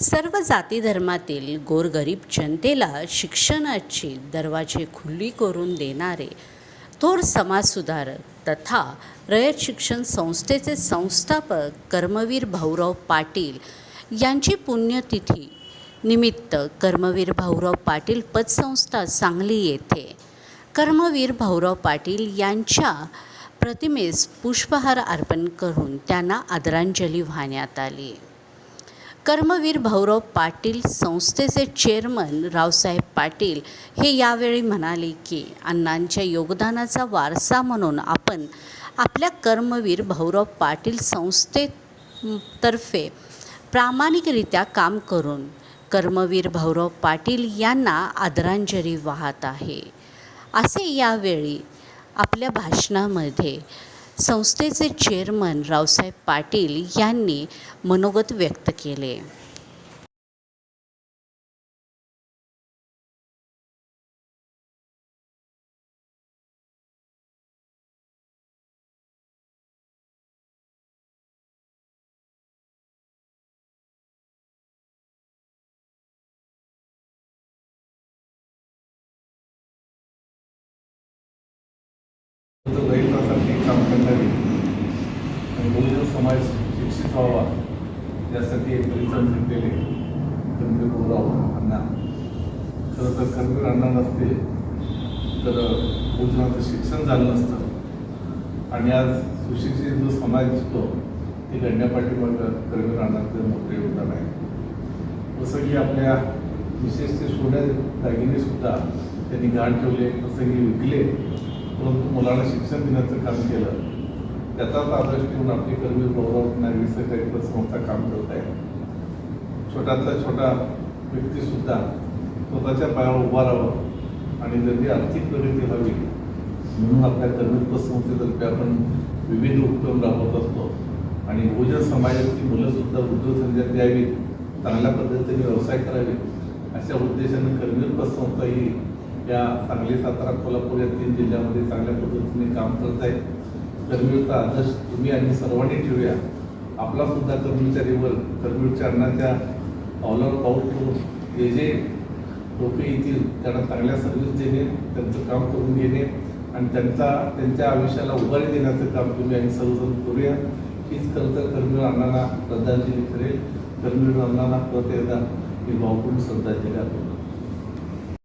सर्व जाती धर्मातील गोरगरीब जनतेला शिक्षणाची दरवाजे खुली करून देणारे थोर समाजसुधारक तथा रयत शिक्षण संस्थेचे संस्थापक कर्मवीर भाऊराव पाटील यांची पुण्यतिथी निमित्त कर्मवीर भाऊराव पाटील पतसंस्था सांगली येथे. कर्मवीर भाऊराव पाटील यांच्या प्रतिमेस पुष्पहार अर्पण करून त्यांना आदरांजली वाहण्यात आली. कर्मवीर भाऊराव पाटील संस्थेचे चेअरमन रावसाहेब पाटील हे यावेळी म्हणाले की अण्णांच्या योगदानाचा वारसा म्हणून आपण आपल्या कर्मवीर भाऊराव पाटील संस्थेतर्फे प्रामाणिकरित्या काम करून कर्मवीर भाऊराव पाटील यांना आदरांजली वाहत आहे. असे यावेळी आपल्या भाषणामध्ये संस्थेचे चेअरमन रावसाहेब पाटील यांनी मनोगत व्यक्त केले. समाज शिक्षित व्हावा. यासाठी एक परिश्रम घेतलेले कर्मवीर भाऊराव अण्णा. खरं तर कर्मवीर अण्णा नसते तर भोजनाचं शिक्षण झालं नसतं. आणि आज सुशिक्षित जो समाज दिसतो ते घडण्यापाठीमाग कर्मवीर अण्णाचं मोठं योगदान आहे. जसं की आपल्या विशेष ते सोन्या दागिने सुद्धा त्यांनी गाण ठेवले प्रसंगी विकले परंतु मुलांना शिक्षण देण्याचं काम केलं. त्याचाच आदर्श घेऊन आपली कर्मी गौरव नागरी सहकारी संस्था काम करत आहे छोट्यातला छोटा व्यक्तीसुद्धा स्वतःच्या पायावर उभा राहावं आणि जरी आर्थिक प्रगती व्हावी म्हणून आपल्या कर्मवीर संस्थेतर्फे आपण विविध उपक्रम राबवत असतो. आणि बहुजन समाजाची मुलंसुद्धा उद्योगधंद्यात द्यावी चांगल्या पद्धतीने व्यवसाय करावे अशा उद्देशाने कर्मवीर संस्था ही या सांगली सातारा कोल्हापूर या तीन जिल्ह्यामध्ये चांगल्या पद्धतीने काम करत आहे कर्मवीरचा आदर्श तुम्ही आणि सर्वांनी ठेवूया. आपला सुद्धा कर्मचारीवर कर्मवीरच्या अन्नाच्या पावलावर पाऊल ठेवून जे जे लोक येतील त्यांना चांगल्या सर्व्हिस देणे त्यांचं काम करून घेणे आणि त्यांचा त्यांच्या आयुष्याला उभारी देण्याचं काम तुम्ही आणि सर्वजण करूया. हीच खरं तर कर्मवीर अण्णांना श्रद्धांजली ठरेल. कर्मवीर अण्णांना परत एकदा मी भावपूर्ण श्रद्धांजली अर्पण